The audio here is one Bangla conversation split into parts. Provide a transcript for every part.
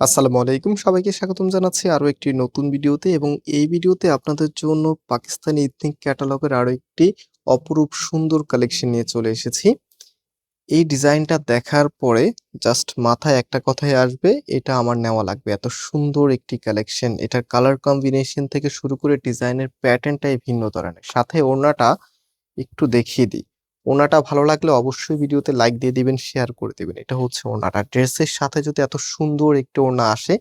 আসসালামু আলাইকুম। সবাইকে স্বাগতম জানাচ্ছি আরও একটি নতুন ভিডিওতে এবং এই ভিডিওতে আপনাদের জন্য পাকিস্তানি ইথনিক ক্যাটালগের আরও একটি অপরূপ সুন্দর কালেকশন নিয়ে চলে এসেছি। এই ডিজাইনটা দেখার পরে জাস্ট মাথায় একটা কথাই আসবে, এটা আমার নেওয়া লাগবে। এত সুন্দর একটি কালেকশন এটার কালার কম্বিনেশন থেকে শুরু করে ডিজাইনের প্যাটার্নটাই ভিন্ন ধরনের। সাথে ওড়নাটা একটু দেখিয়ে দিই। ওড়নাটা ভালো লাগলে অবশ্যই ভিডিওতে লাইক দিয়ে দিবেন শেয়ার করে দিবেন। এটা হচ্ছে ওনাটা ড্রেসের সাথে যদি এত সুন্দর একটি ওনা আসে,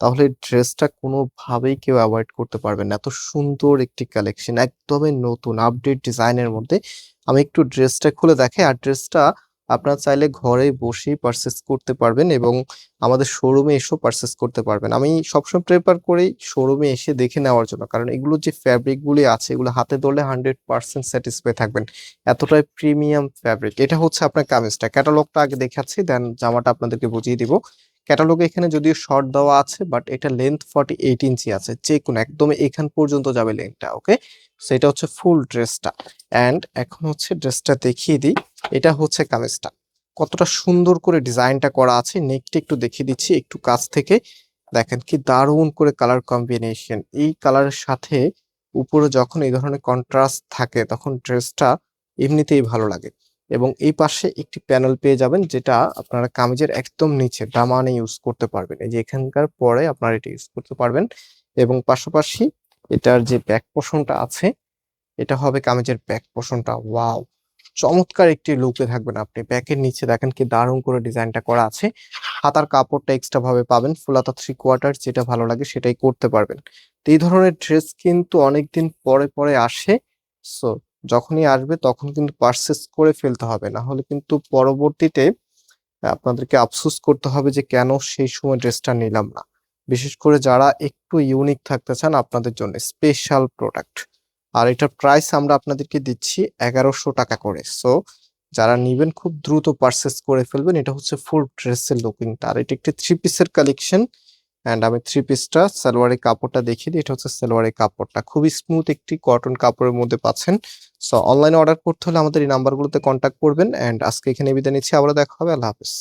তাহলে ড্রেসটা কোনোভাবেই কেউ অ্যাভয়েড করতে পারবেন না। এত সুন্দর একটি কালেকশন একদমই নতুন আপডেট ডিজাইনের মধ্যে। আমি একটু ড্রেসটা খুলে দেখে আর ড্রেসটা আপনারা চাইলে ঘরে বসেই পারচেস করতে পারবেন এবং আমাদের শোরুমে এসেও পারচেস করতে পারবেন। আমি সবসময় প্রেফার করি শোরুমে এসে দেখে নেওয়ার জন্য, কারণ এগুলো যে ফ্যাব্রিকগুলি আছে, এগুলো হাতে ধরলে হান্ড্রেড পার্সেন্ট স্যাটিসফাই থাকবেন। এতটাই প্রিমিয়াম ফ্যাব্রিক এটা হচ্ছে আপনার কামিজটা। ক্যাটালগটা আগে দেখাচ্ছি দেন জামাটা আপনাদেরকে বুঝিয়ে দিব। ক্যাটালগে এখানে যদিও শর্ট দেওয়া আছে বাট এটা লেন্থ ফর্টি এইট ইঞ্চি আছে। যে কোনো, একদম এখান পর্যন্ত যাবে লেন্থটা ওকে সেটা হচ্ছে ফুল ড্রেসটা অ্যান্ড এখন হচ্ছে ড্রেসটা দেখিয়ে দিই। এটা হচ্ছে কামিজটা কতটা সুন্দর করে ডিজাইনটা করা আছে। নেকটা একটু দেখিয়ে দিচ্ছি, একটু কাছ থেকে। দেখেন কি দারুণ করে কালার কম্বিনেশন। এই কালারের সাথে উপরে যখন এই ধরনের কন্ট্রাস্ট থাকে, তখন ড্রেসটা এমনিতেই ভালো লাগে। এবং এই পাশে একটি প্যানেল পেয়ে যাবেন, যেটা আপনারা কামিজের একদম নিচে দামানে ইউজ করতে পারবেন। এই যে এখানকার পরে আপনারা এটা ইউজ করতে পারবেন। এবং পাশাপাশি এটার যে ব্যাক পোষণটা আছে, এটা হবে কামিজের ব্যাক পোষণটা ওয়াও চমৎকার একটি লুকে থাকবেন আপনি। ব্যাকের নিচে দেখেন কি দারুণ করে ডিজাইনটা করা আছে। হাতার কাপড়টা এক্সট্রা ভাবে পাবেন, ফুলাতা থ্রি কোয়ার্টার যেটা ভালো লাগে সেটাই করতে পারবেন। তো এই ধরনের ড্রেস কিন্তু অনেকদিন পরে পরে আসে। সো যখনই আসবে তখন কিন্তু পারচেস করে ফেলতে হবে। না হলে কিন্তু পরবর্তীতে আপনাদেরকে আফসোস করতে হবে যে কেন সেই সময় ড্রেসটা নিলাম না। বিশেষ করে যারা একটু ইউনিক থাকতে চান আপনাদের জন্য স্পেশাল প্রোডাক্ট আর এটার প্রাইস আমরা আপনাদেরকে দিচ্ছি এগারোশো টাকা করে। সো যারা নিবেন খুব দ্রুত পারচেস করে ফেলবেন, এটা হচ্ছে ফুল ড্রেসের লুকিংটা আর এটা একটি থ্রি পিসের কালেকশন অ্যান্ড আমি থ্রি পিসটা সালোয়ারের কাপড়টা দেখিয়ে দিই। এটা হচ্ছে সালোয়ারের কাপড়টা। খুবই স্মুথ একটি কটন কাপড়ের মধ্যে পাচ্ছেন। সো অনলাইনে অর্ডার করতে হলে আমাদের এই নাম্বারগুলোতে কন্ট্যাক্ট করবেন অ্যান্ড আজকে এখানে বিদায় নিচ্ছি। আবার দেখা হবে। আল্লাহ হাফেজ।